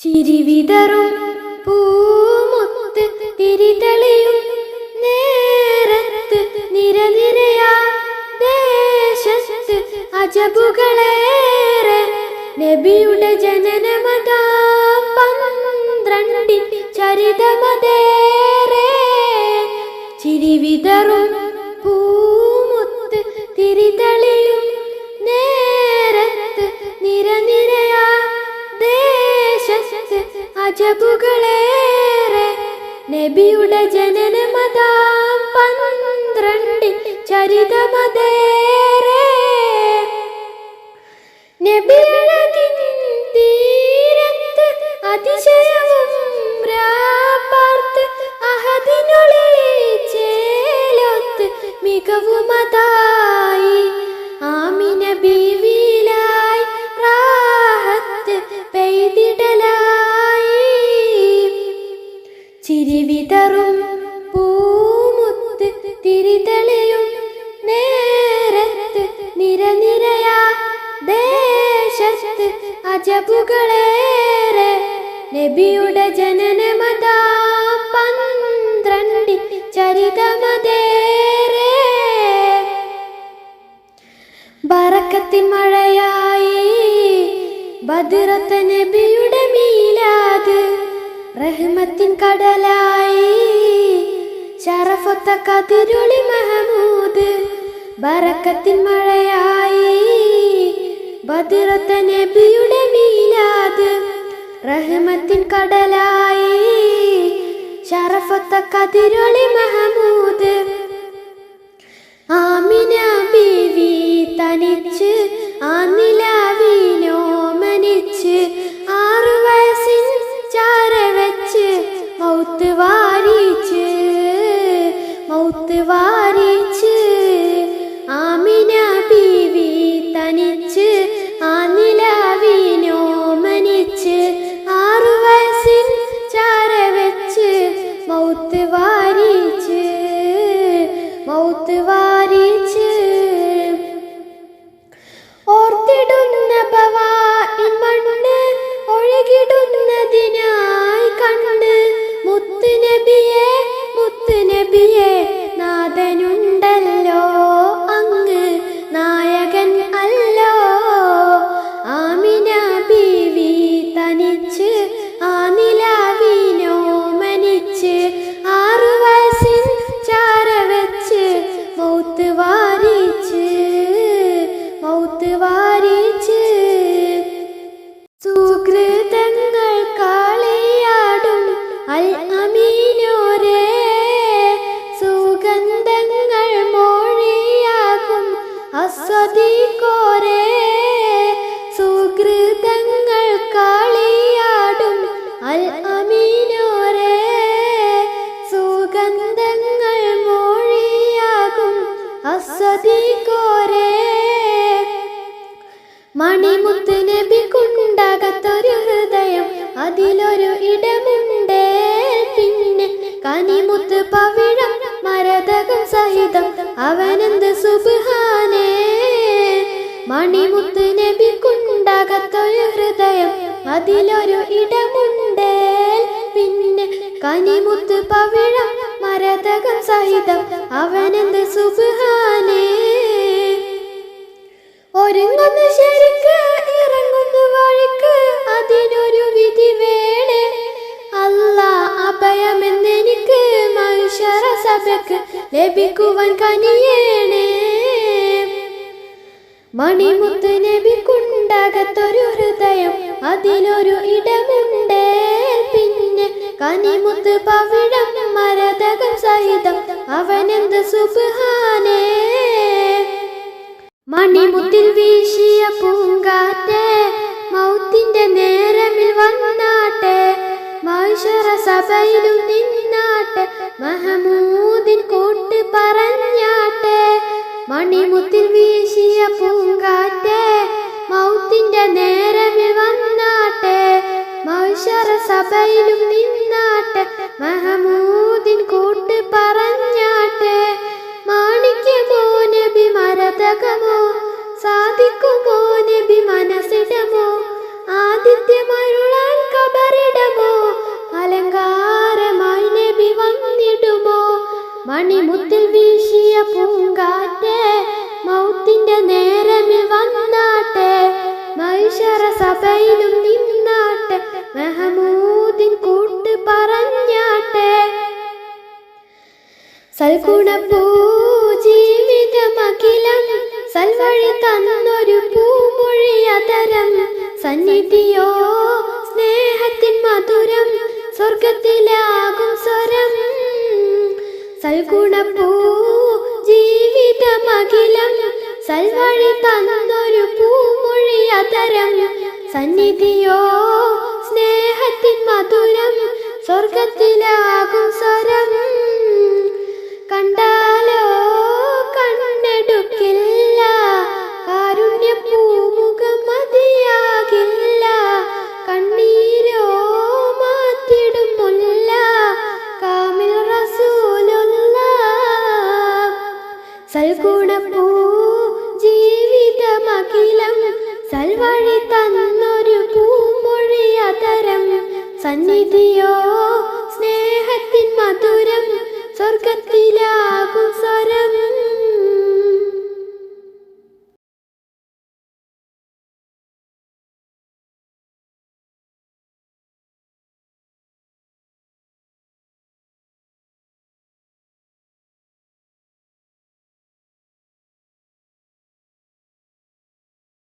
ചിരിവിതറും പൂമുത്ത് തിരിതളിയും നേരത്ത് നിരനിരയാ ദേശത്ത് അജബുകളേറെ നബിയുടെ ജനനമതാ പന്ത്രണ്ടിൻ ചരിതമതേറെ ചിരിവിതറും അജബുകളേറെ നബിയുടെ ജനനമതാം പന്ത്രണ്ട് ചരിതമതേറെ. നബിയഴകിൻ തീരത്ത് അതിശയവും ചിരിവിതറും പൂമുത്ത് തിരിതെളിയും നേരത്ത് നിരനിരയാ ദേശത്ത് അജബുകളേറെ നബിയുടെ ജനനമതാ പന്ത്രണ്ടി ചരിതമതേറെ. ബറക്കത്തിൻ മഴയായി ബദിറത്ത മീലാത് റഹ്മത്തിൻ കടലായി ചറഫത്ത കതിരുളി മഹമൂദ് ബറക്കത്തിൻ മഴയായി ബദിറത്ത നബിയുടെ മീലാദ് റഹ്മത്തിൻ കടലായി ചറഫത്ത കതിരുളി മഹമൂദ് ആമിന ബീവി തനിച്ച് മൗത്ത് വാരിച്ച് ആമിന ബീവി തനിച്ച് ആ നിലവിനോ മനിച്ച് ആറു വയസ്സിൽ ചാര വെച്ച് മൗത്ത് വാരിച്ച് മൗത്ത് വാരിച്ച് അസ്വദിക്കോരേ സുഹൃതങ്ങൾ കാളിയാടും അൽ അമീനോരേ. സുഗന്ധങ്ങൾ മോഴിയാകും അസ്വദിക്കോരേ മണിമുത്ത് നബിക്കുണ്ടകത്തൊരു ഹൃദയം അതിലൊരു ഇടമുണ്ടേ. പിന്നെ കനിമുത്ത് പവിഴം മരതകം സഹിതം അവനെന്ത് സുബാനേ മണിമുത്ത് നബിക്കുണ്ടകത്തൊരു ഹൃദയം അതിലൊരു ഇടമുണ്ട്. പിന്നെ കനിമുത്ത് പവിഴം മരതകം സഹിതം അവനെന്ത് സുബാനേ ഒരുങ്ങുന്നു ശരിക്ക് ഇറങ്ങുന്നു വഴിക്ക് അതിനൊരു വിധി വേണേ. അല്ല അഭയമെന്നെനിക്ക് മനുഷ്യര സഭയ്ക്ക് ലഭിക്കുവാൻ കനിയേണേ. മണിമുത്ത് നബിക്കുണ്ടകത്തൊരു ഹൃദയം അതിലൊരു ഇടമുണ്ട്. പിന്നെ കനിമുത്ത് പവിഴം മരതകം സഹിതം അവനെന്ത് സുബാനേ മണിമുത്തിൽ വീശിയ പൂങ്കാറ്റെ മൗത്തിന്റെ നേരമിൽ വന്നാട്ടെ. മൈശ്വര സഭയിലും നിന്നാട്ടെ മഹമൂദിൻ കൂട്ട് പറഞ്ഞാട്ടെ. മണിമുത്തിൽ വീശിയ പൂങ്കാറ്റെ മൗത്തിന്റെ നേരമിൽ വന്നാട്ടെ. മൈശറ സഭയിലും നിന്നാട്ടെ. മഹമൂദിൻ നേരമിൽ വന്നാട്ടെ മൈശറ സഭയിലും നിന്നാട്ടെ മെഹമൂദിൻ കൂട്ട് പറഞ്ഞാട്ടെ. സൽഗുണപ്പൂ ജീവിതമഖിലം സൽവഴി തന്നൊരു പൂമൊഴി അതരം സന്നിധിയോ സ്നേഹത്തിൻ മധുരം സ്വർഗത്തിലാകും സ്വരം. സൽഗുണപ്പൂ ജീവിതമഖിലം സൽവഴി തന്നൊരു പൂമൊഴി അതരം. സന്നിധിയോ സ്നേഹത്തിൻ മധുരം സ്വർഗത്തിലാകും സ്വരം. കണ്ടാലോ കണ്ണെടുക്കില്ല കാരുണ്യ പൂമുഖം മതിയാകില്ല. കണ്ണീരോ മാറ്റിടുമില്ല കാമിൽ റസൂലുള്ള. സൽഗുണപ്പൂ അഖിലം സൽവഴി തന്നൊരു പൂമൊഴിയതരം സന്നിധിയോ സ്നേഹത്തിൻ